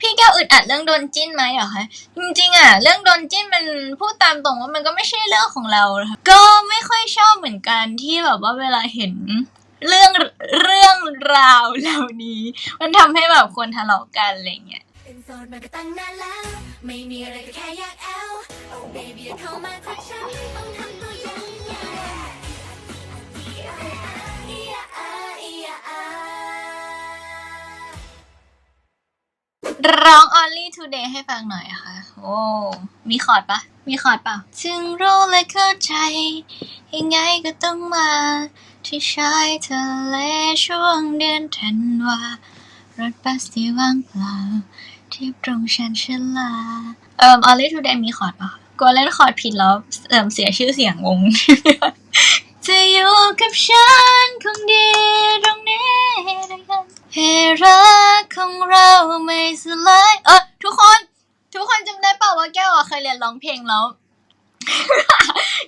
พี่แก้วอึดอัดเรื่องโดนจิ้นไหมเหรอคะจริงๆอะเรื่องโดนจิ้นมันพูดตามตรงว่ามันก็ไม่ใช่เรื่องของเรานะคะก็ไม่ค่อยชอบเหมือนกันที่แบบว่าเวลาเห็นเรื่องเรื่องราวเหล่านี้ มันทำให้แบบคนทะเลาะกันอะไรเงี้ยเป็นโสดมาก็ตั้งนานแล้ว ไม่มีอะไรก็แค่อยากแอล Oh baby เข้ามาทักฉัน ร้อง only today ให้ฟังหน่อยอะค่ะ โอ้ มีคอร์ดปะ มีคอร์ดเปล่าจึงรู้และเข้าใจ ยังไงก็ต้องมา ที่ชายทะเลช่วงเดือนธันวารถบัสที่ว่างเปล่า ที่ตรงชันชาลา เอ่อ only today มีคอร์ดปะกลัวเล่นคอร์ดผิดแล้วเอ่มเสียชื่อเสียงวง จะอยู่กับฉันคงดีตรงนี้ด้วยกันให้รักของเราไม่สลายเออทุกคน ทุกคนจำได้เปล่าว่าแก้วอะเคยเรียนร้องเพลงแล้ว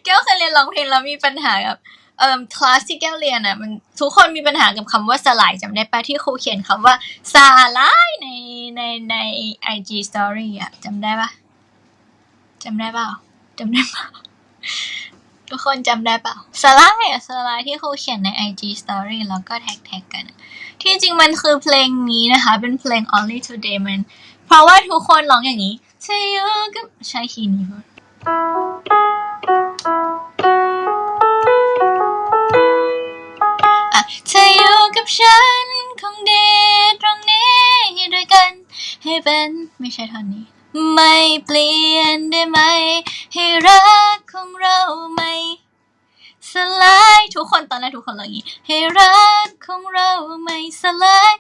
แก้วเคยเรียนร้องเพลงแล้วมีปัญหากับเอ่อคลาสที่แก้วเรียนอะมันทุกคนมีปัญหากับคำว่าสลายจำได้ปะที่ครูเขียนคำว่าสลายในในในไอจีสตอรี่อะจำได้ปะจำได้เปล่าจำได้เปล่า ทุกคนจำได้เปล่าสไลด์อะสไลด์ที่ครูเขียนใน IG Story แล้วก็แท็กแท็กกัน ที่จริงมันคือเพลงนี้นะคะ เป็นเพลง Only Today มัน เพราะว่าทุกคนร้องอย่างนี้เธออยู่กับใช่คีย์นี้ปะอะเธออยู่กับฉันคงดีตรง เป็น ไม่ใช่ท่อนนี้ ไม่เปลี่ยนได้ไหม ให้รักของเราไม่สลายทุกคนตอนแรกทุกคนร้องอย่างนี้ ให้รักของเราไม่สลาย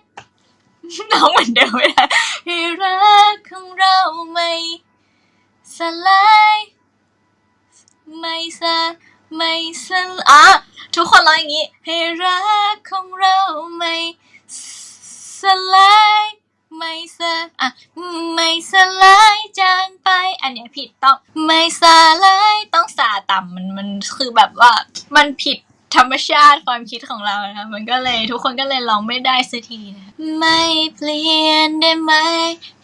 น้องเหมือนเดิมไม่ได้ให้รักของเราไม่สลายไม่สะไม่สลายอะทุกคนร้องอย่างนี้ ให้รักของเราไม่สลาย ไม่สอะไม่สลายจางไป อันเนี้ยผิดต้องไม่สลายต้องสาต่ำมันมันคือแบบว่ามันผิดธรรมชาติความคิดของเรานะคะมันก็เลยทุกคนก็เลยร้องไม่ได้สักทีนะไม่เปลี่ยนได้ไหม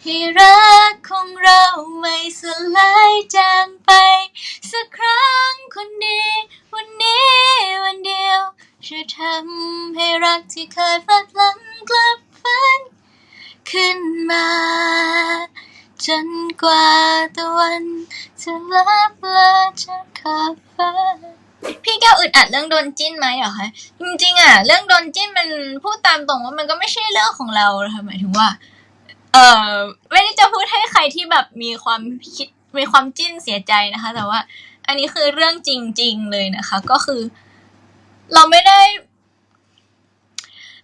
ให้รักของเราไม่สลายจางไป สักครั้งคนดีวันนี้วันเดียวช่วยทำให้รักที่เคยฝันหลังกลับฝัน ขึ้นมา จนกว่าตะวันจะลับลาจากขอบฟ้าพี่แก้วอึดอัดเรื่องโดนจิ้นไหมเหรอคะจริงๆอะ เรื่องโดนจิ้นมันพูดตามตรงว่ามันก็ไม่ใช่เรื่องของเรานะคะหมายถึงว่า เออไม่ได้จะพูดให้ใครที่แบบมีความคิดมีความจิ้นเสียใจนะคะ แต่ว่า อันนี้คือเรื่องจริง ๆ เลยนะคะ ก็คือ เราไม่ได้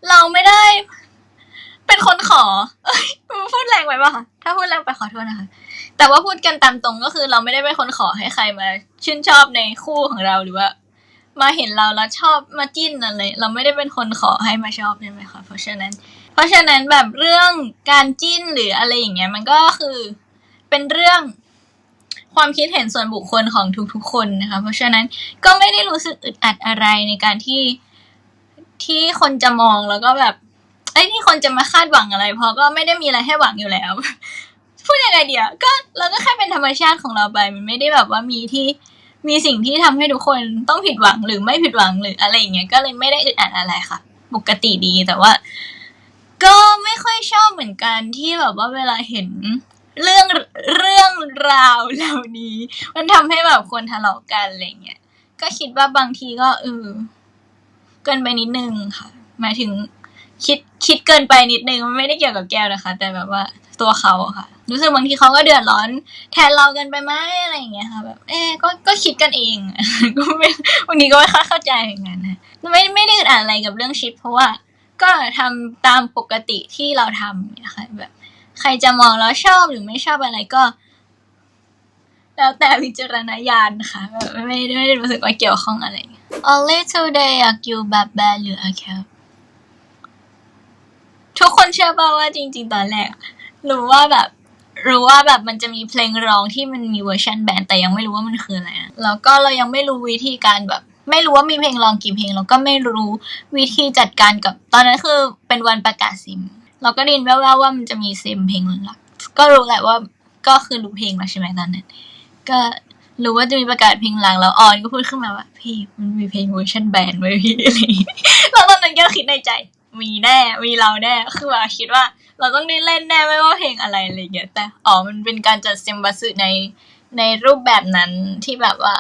เราไม่ได้ เป็นคนขอ เอ้ยพูดแรงไปป่ะคะถ้าพูดแรงไปขอโทษนะคะ แต่ว่าพูดกันตามตรงก็คือเราไม่ได้เป็นคนขอให้ใครมา ชื่นชอบในคู่ของเราหรือว่า มาเห็นเราแล้วชอบมาจิ้นอะไร เราไม่ได้เป็นคนขอให้มาชอบใช่ไหมคะ เพราะฉะนั้น เพราะฉะนั้นแบบเรื่องการจิ้นหรืออะไรอย่างเงี้ย มันก็คือเป็นเรื่องความคิดเห็นส่วนบุคคลของทุกๆคนนะคะ เพราะฉะนั้นก็ไม่ได้รู้สึกอึดอัดอะไรในการที่ที่คนจะมองแล้วก็แบบ ไอ้ที่คนจะมาคาดหวังอะไร เพราะก็ไม่ได้มีอะไรให้หวังอยู่แล้ว พูดยังไงเดียวก็เราก็แค่เป็นธรรมชาติของเราไป มันไม่ได้แบบว่ามีที่มีสิ่งที่ทำให้ทุกคนต้องผิดหวังหรือไม่ผิดหวังหรืออะไรอย่างเงี้ยก็เลยไม่ได้อึดอัดอะไรค่ะ ปกติดีแต่ว่า ก็ไม่ค่อยชอบเหมือนกันที่แบบว่าเวลาเห็นเรื่องเรื่องราวเหล่านี้ มันทำให้แบบคนทะเลาะกันอะไรเงี้ยก็คิดว่าบางทีก็เออเกินไปนิดนึงค่ะหมายถึง คิดคิดเกินไปนิดนึงมันไม่ได้เกี่ยวกับแก้วนะคะ แต่แบบว่าตัวเขาอะค่ะ รู้สึกบางทีเขาก็เดือดร้อน แทนเราเกินไปไหมอะไรอย่างเงี้ยค่ะ แบบ เออก็ก็คิดกันเองก็ไม่บางทีก็ไม่ค่อยเข้าใจเหมือนกันนะไม่ไม่ได้อึดอัดอะไรกับเรื่องชิป เพราะว่าก็ทำตามปกติที่เราทำเนี่ยค่ะแบบ ใครจะมองแล้วชอบหรือไม่ชอบอะไรก็ แล้วแต่วิจารณญาณนะคะแบบไม่ได้ไม่ได้รู้สึกว่าเกี่ยวข้องอะไร Only today อยากอยู่แบบแบนหรืออาแค ทุกคนเชื่อป่าว่าจริง ๆ ตอนแรกรู้ว่าแบบ รู้ว่าแบบมันจะมีเพลงร้องที่มันมีเวอร์ชันแบนแต่ยังไม่รู้ว่ามันคืออะไรนะแล้วก็เรายังไม่รู้วิธีการแบบ ไม่รู้ว่ามีเพลงร้องกี่เพลงแล้วก็ไม่รู้วิธีจัดการกับ ตอนนั้นคือเป็นวันประกาศซิม เราก็ได้ยินแว่วๆว่ามันจะมีซิมเพลงหลักก็รู้แหละว่าก็คือรู้เพลงแล้วใช่ไหมตอนนั้นก็รู้ว่าจะมีประกาศเพลงหลังแล้วออนก็พูดขึ้นมาว่า พี่มันมีเพลงเวอร์ชันแบนไว้พี่อะไรแล้วตอนนั้นก็คิดในใจ มีแน่ มีเราแน่ คือว่าคิดว่า เราต้องได้เล่นแน่ไม่ว่าเพลงอะไรอะไรเงี้ย แต่อ๋อ มันเป็นการจัดเซมบัสึในในรูปแบบนั้นที่แบบว่า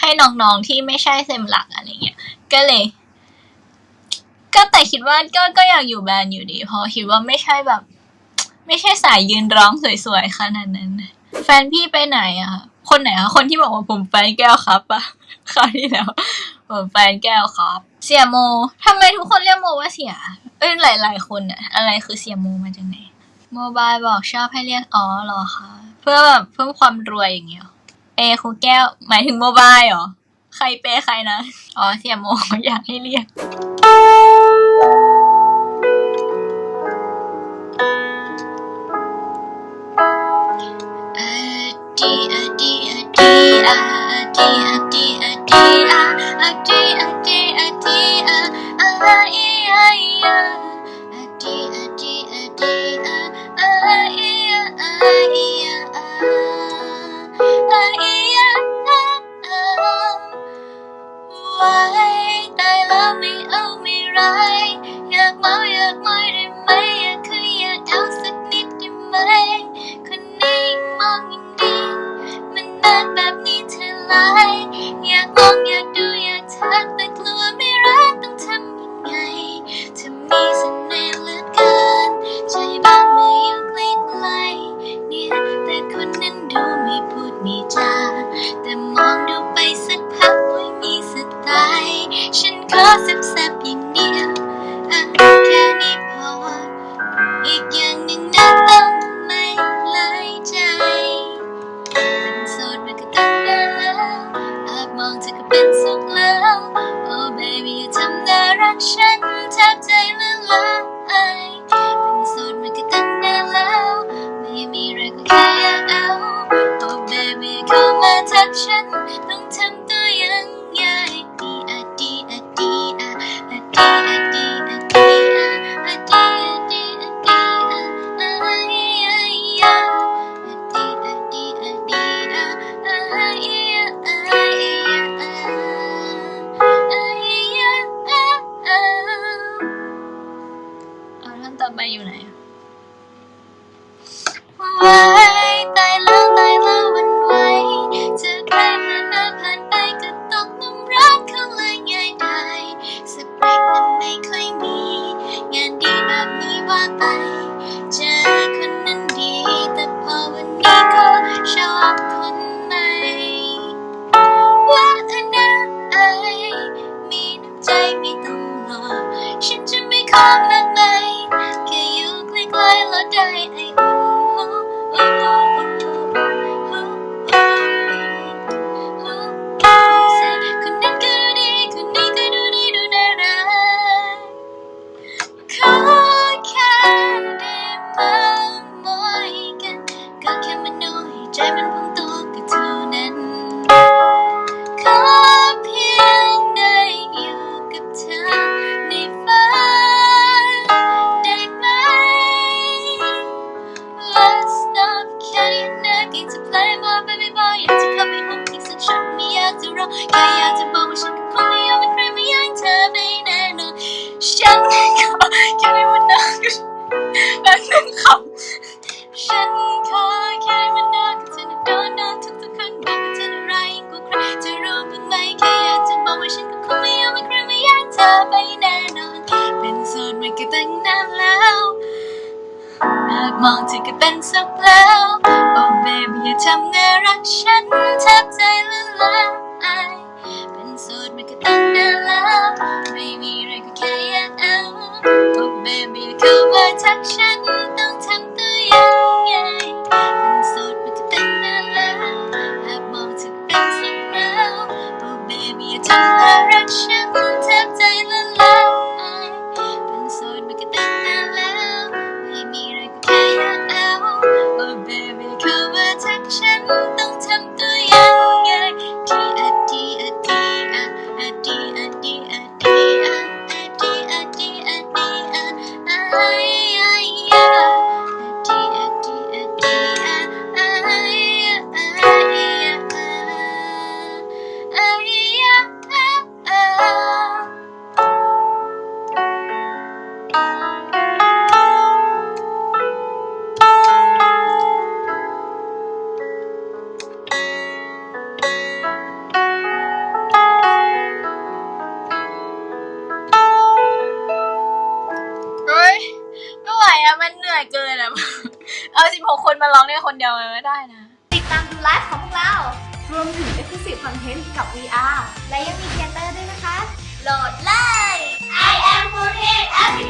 ให้น้องๆที่ไม่ใช่เซมหลักอะไรเงี้ย ก็เลย ก็แต่คิดว่าก็ก็อยากอยู่แบรนด์อยู่ดี เพราะคิดว่าไม่ใช่แบบ ไม่ใช่สายยืนร้องสวยๆขนาดนั้น แฟนพี่ไปไหนอะคนไหนอะคนที่บอกว่าผมแฟนแก้วครับปะคราวที่แล้วผมแฟนแก้วครับ เสียโมทำไมทุกคนเรียกโมว่าเสีย เอ้ยหลายหลายคนอะอะไรคือเสียโมมาจากไหนโมบายบอกชอบให้เรียกอ๋อหรอคะเพื่อแบบเพิ่มความรวยอย่างเงี้ยเอคุแก้ว หมายถึงโมบายเหรอ ใครเปใครนะ อ๋อเสียโมอยากให้เรียกอดีอดีอ Yeah. ça, ฉันแทบใจละลายเป็นโสดมันก็ตั้งนานแล้ว ไม่มีอะไรก็แค่อยากเอาโอ้ baby เข้ามาทักฉัน คนมาร้องเนี่ยคนเดียวมันไม่ได้นะ ติดตามดูไลฟ์ของพวกเรา รวมถึง Exclusive Content กับ VR และยังมีเทเตอร์ด้วยนะคะ โหลดเลย I am 4 Application